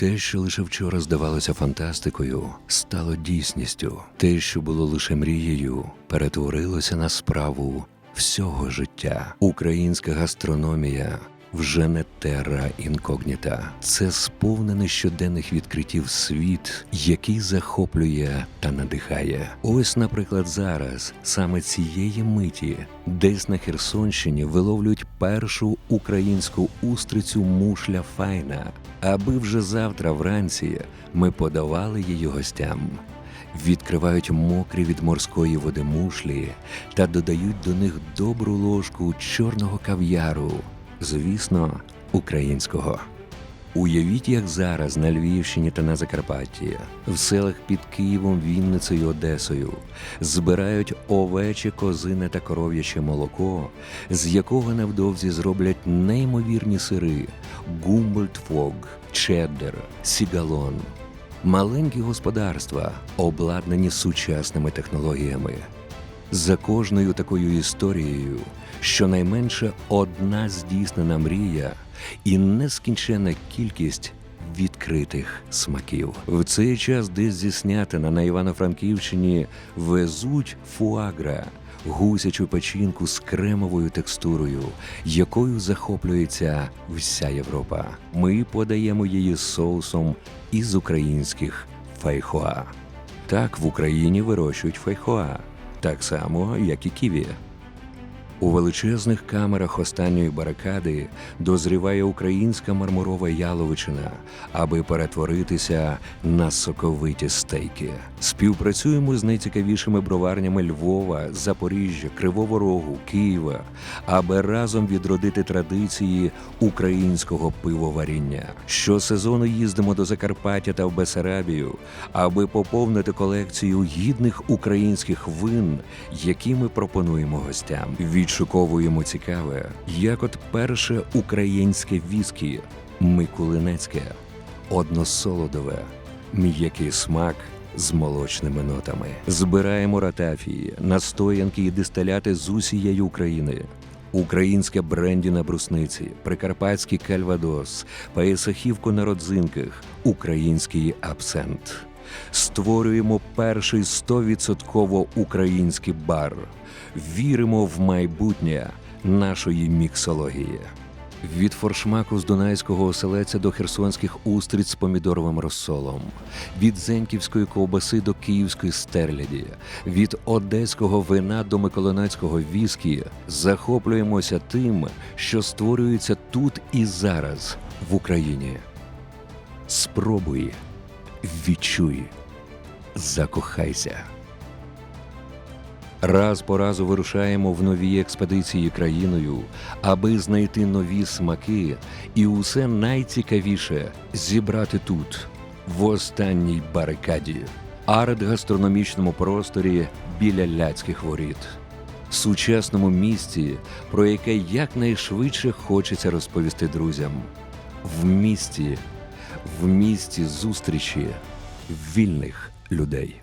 Те, що лише вчора здавалося фантастикою, стало дійсністю. Те, що було лише мрією, перетворилося на справу всього життя. Українська гастрономія вже не терра інкогніта. Це сповнений щоденних відкриттів світ, який захоплює та надихає. Ось, наприклад, зараз саме цієї миті, десь на Херсонщині виловлюють першу українську устрицю мушля файна, аби вже завтра вранці ми подавали її гостям. Відкривають мокрі від морської води мушлі та додають до них добру ложку чорного кав'яру, звісно, українського. Уявіть, як зараз на Львівщині та на Закарпатті, в селах під Києвом, Вінницею, Одесою збирають овече, козине та коров'яче молоко, з якого невдовзі зроблять неймовірні сири гумбольдтфог, чеддер, сігалон. Маленькі господарства, обладнані сучасними технологіями. За кожною такою історією щонайменше одна здійснена мрія і нескінченна кількість відкритих смаків. В цей час десь зі Снятина на Івано-Франківщині везуть фуагра, гусячу печінку з кремовою текстурою, якою захоплюється вся Європа. Ми подаємо її соусом із українських фейхоа. Так в Україні вирощують фейхоа, так само, як і ківі. У величезних камерах останньої барикади дозріває українська мармурова яловичина, аби перетворитися на соковиті стейки. Співпрацюємо з найцікавішими броварнями Львова, Запоріжжя, Кривого Рогу, Києва, аби разом відродити традиції українського пивоваріння. Щосезону їздимо до Закарпаття та в Бесарабію, аби поповнити колекцію гідних українських вин, які ми пропонуємо гостям. Відшуковуємо цікаве, як от перше українське віскі Микулинецьке, односолодове, м'який смак. З молочними нотами збираємо ратафії, настоянки і дистиляти з усієї України. Українське бренді на брусниці, прикарпатський кальвадос, паєсахівку на родзинках, український абсент. Створюємо перший 100% український бар. Віримо в майбутнє нашої міксології. Від форшмаку з дунайського оселеця до херсонських устриць з помідоровим розсолом, від зеньківської ковбаси до київської стерляді, від одеського вина до миколинацького віскі захоплюємося тим, що створюється тут і зараз в Україні. Спробуй, відчуй, закохайся. Раз по разу вирушаємо в нові експедиції країною, аби знайти нові смаки і усе найцікавіше зібрати тут, в останній барикаді, арт-гастрономічному просторі біля ляцьких воріт, сучасному місті, про яке якнайшвидше хочеться розповісти друзям, в місті, в місті зустрічі вільних людей.